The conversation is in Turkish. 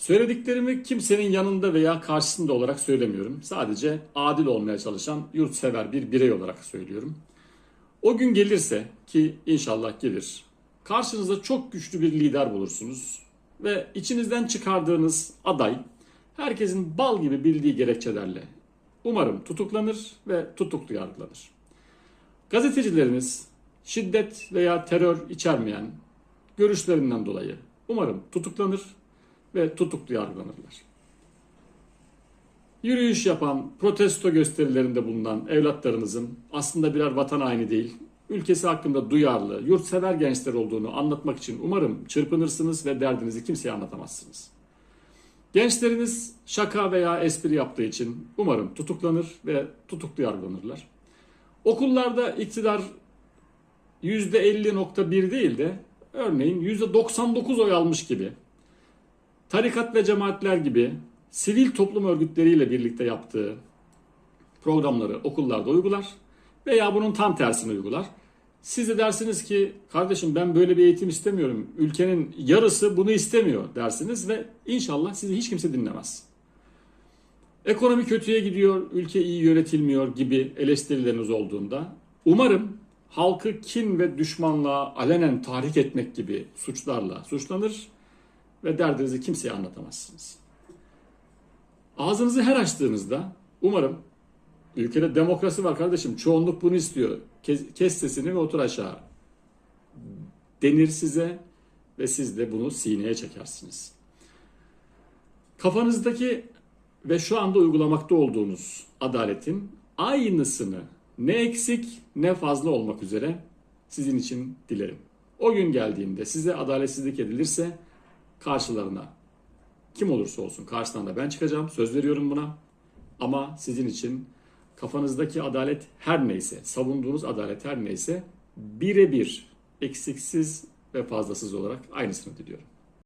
Söylediklerimi kimsenin yanında veya karşısında olarak söylemiyorum. Sadece adil olmaya çalışan yurtsever bir birey olarak söylüyorum. O gün gelirse ki inşallah gelir. Karşınızda çok güçlü bir lider bulursunuz ve içinizden çıkardığınız aday herkesin bal gibi bildiği gerekçelerle umarım tutuklanır ve tutuklu yargılanır. Gazetecileriniz şiddet veya terör içermeyen görüşlerinden dolayı umarım tutuklanır ve tutuklu yargılanırlar. Yürüyüş yapan, protesto gösterilerinde bulunan evlatlarınızın aslında birer vatan haini değil, ülkesi hakkında duyarlı, yurtsever gençler olduğunu anlatmak için umarım çırpınırsınız ve derdinizi kimseye anlatamazsınız. Gençleriniz şaka veya espri yaptığı için umarım tutuklanır ve tutuklu yargılanırlar. Okullarda iktidar %50.1 değil de örneğin %99 oy almış gibi tarikat ve cemaatler gibi sivil toplum örgütleriyle birlikte yaptığı programları okullarda uygular veya bunun tam tersini uygular. Siz de dersiniz ki kardeşim ben böyle bir eğitim istemiyorum. Ülkenin yarısı bunu istemiyor dersiniz ve inşallah sizi hiç kimse dinlemez. Ekonomi kötüye gidiyor, ülke iyi yönetilmiyor gibi eleştirileriniz olduğunda umarım halkı kin ve düşmanlığa alenen tahrik etmek gibi suçlarla suçlanır ve derdinizi kimseye anlatamazsınız. Ağzınızı her açtığınızda umarım ülkede demokrasi var kardeşim çoğunluk bunu istiyor. Kes, kes sesini ve otur aşağı denir size ve siz de bunu sineye çekersiniz. Kafanızdaki ve şu anda uygulamakta olduğunuz adaletin aynısını ne eksik ne fazla olmak üzere sizin için dilerim. O gün geldiğinde size adaletsizlik edilirse karşılarına kim olursa olsun karşılarına ben çıkacağım. Söz veriyorum buna. Ama sizin için kafanızdaki adalet her neyse, savunduğunuz adalet her neyse birebir eksiksiz ve fazlasız olarak aynısını diliyorum.